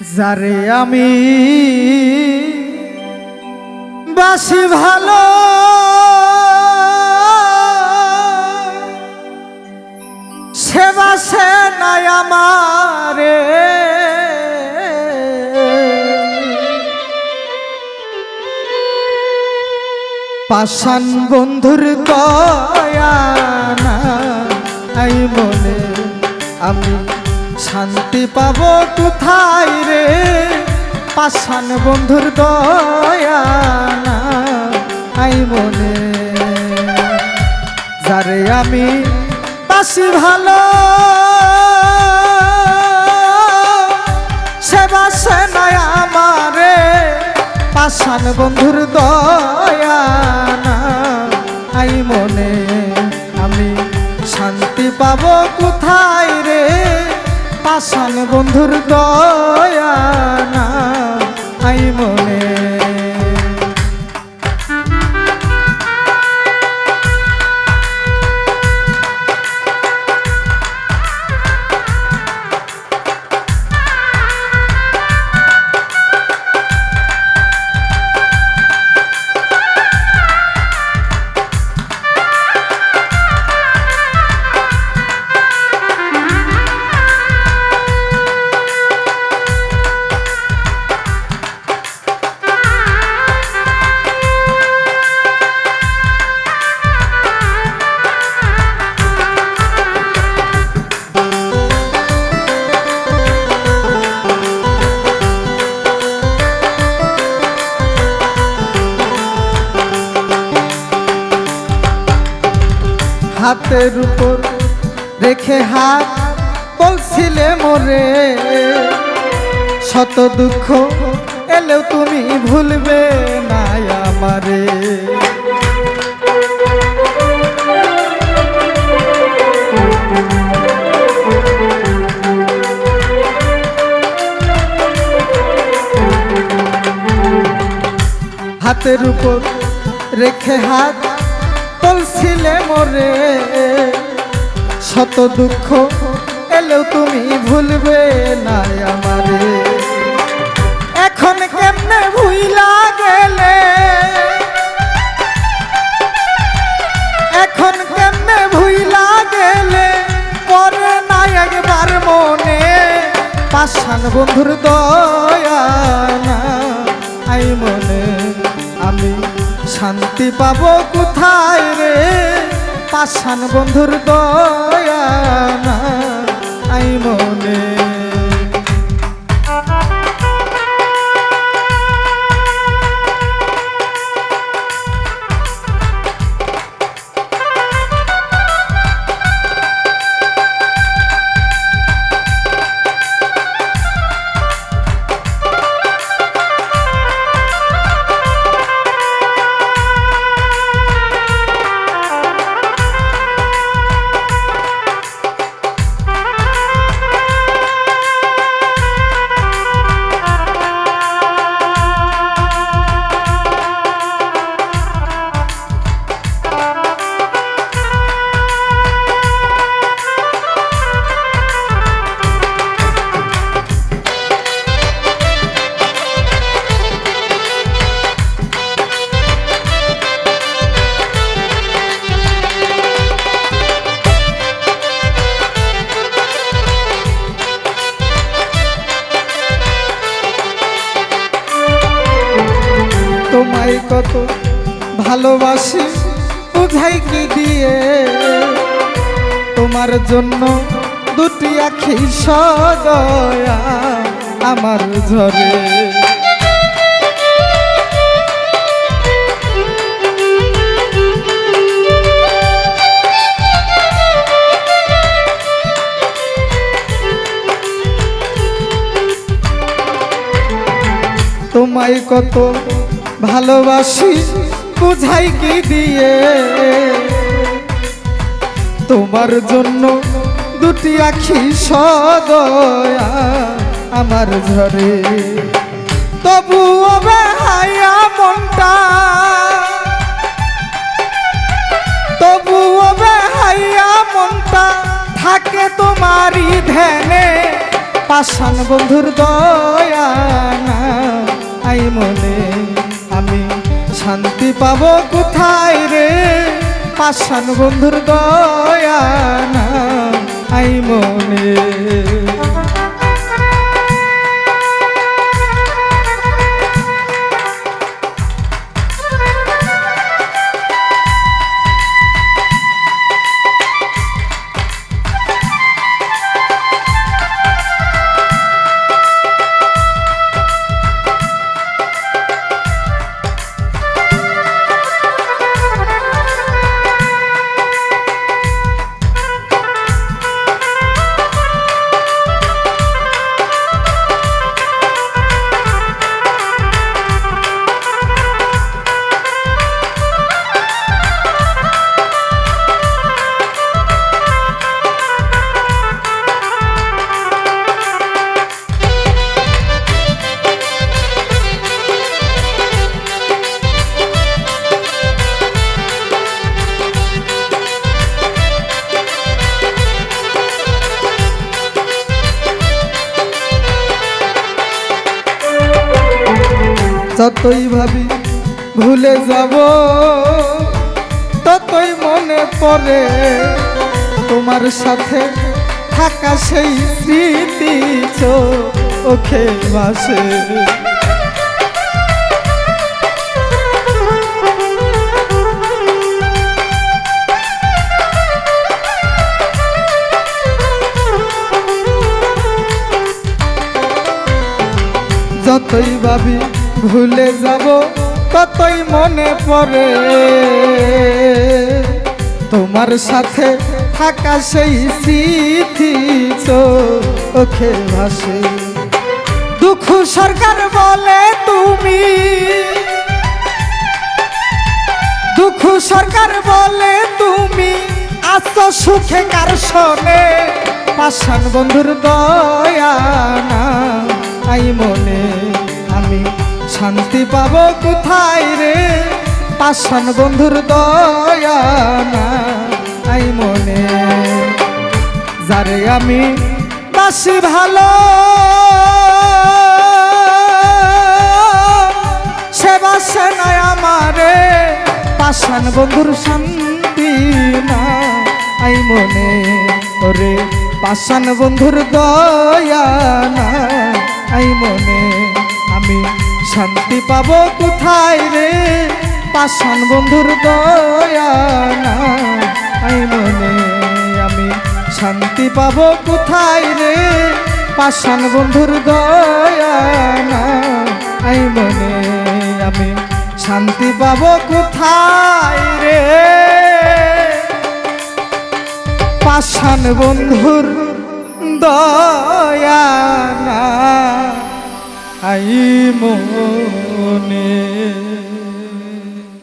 যারে আমি বাসি ভালো। সেবা সে নাই আমারে। পাশান বন্ধুর দয়ানা আই মনে আমি শান্তি পাবো কোথায় রে? পাশান বন্ধুর দয়ানা আই মনে। যারে আমি বাসি ভালো সে বাসে নয় আমারে পাশান বন্ধুর দয়ানা পাশান দয়া না আই মনে হাতের উপর রেখে হাত বলছিলে মোরে। শত দুঃখ এলেও তুমি ভুলবে না আমারে। হাতের উপর রেখে হাত বলছিলে মরে। শত দুঃখ এলেও তুমি ভুলবে না আমারে। শান্তি পাব কোথায় রে? পাশান বন্ধুর দয়া না আই ভালোবাসি বুঝাই কি দিয়ে। তোমার জন্য দুটি আখি সদয়া আমার ঝরে। তোমায় কত ভালোবাসি বুঝাই কি দিয়ে? তোমার জন্য দুটি আখি সদয়া আমার ঝরে তবুও বেহায়া মনটা। তবুও বেহাইয়া মনটা থাকে তোমারই ধ্যানে। পাষাণ বন্ধুর দয়া না আই মনে। শান্তি পাব কোথায় রে? পাশান বন্ধুর দয়া না আই মনে। যতই ভাবি ভুলে যাব, ততই মনে পড়ে তোমার সাথে থাকা সেই স্মৃতি চোখে বাসে যতই ভাবি ভুলে যাব ততই মনে পড়ে। তোমার সাথে থাকা সেই স্মৃতি চোখে ভাসে। দুঃখ সরকার বলে তুমি। দুঃখ সরকার বলে তুমি। আস্ত সুখে কার শোনে? পাষাণ বন্ধুর দয়া না, আই মনে আমি শান্তি পাব কোথায় রে? পাষাণ বন্ধুর দয়া না আই মনে। যারে আমি বাসি ভালো, সে বাসে নাই আমারে। পাষাণ বন্ধুর শান্তি না আই মনে। ওরে পাষাণ বন্ধুর দয়া না আই মনে। আমি শান্তি পাব কোথায় রে? পাষাণ বন্ধুর দয়া মনে, আমি শান্তি পাব কোথায় রে? পাষাণ বন্ধুর দয়া মনে, আমি শান্তি পাব কোথায় রে? পাষাণ বন্ধুর দয়া না আই মনে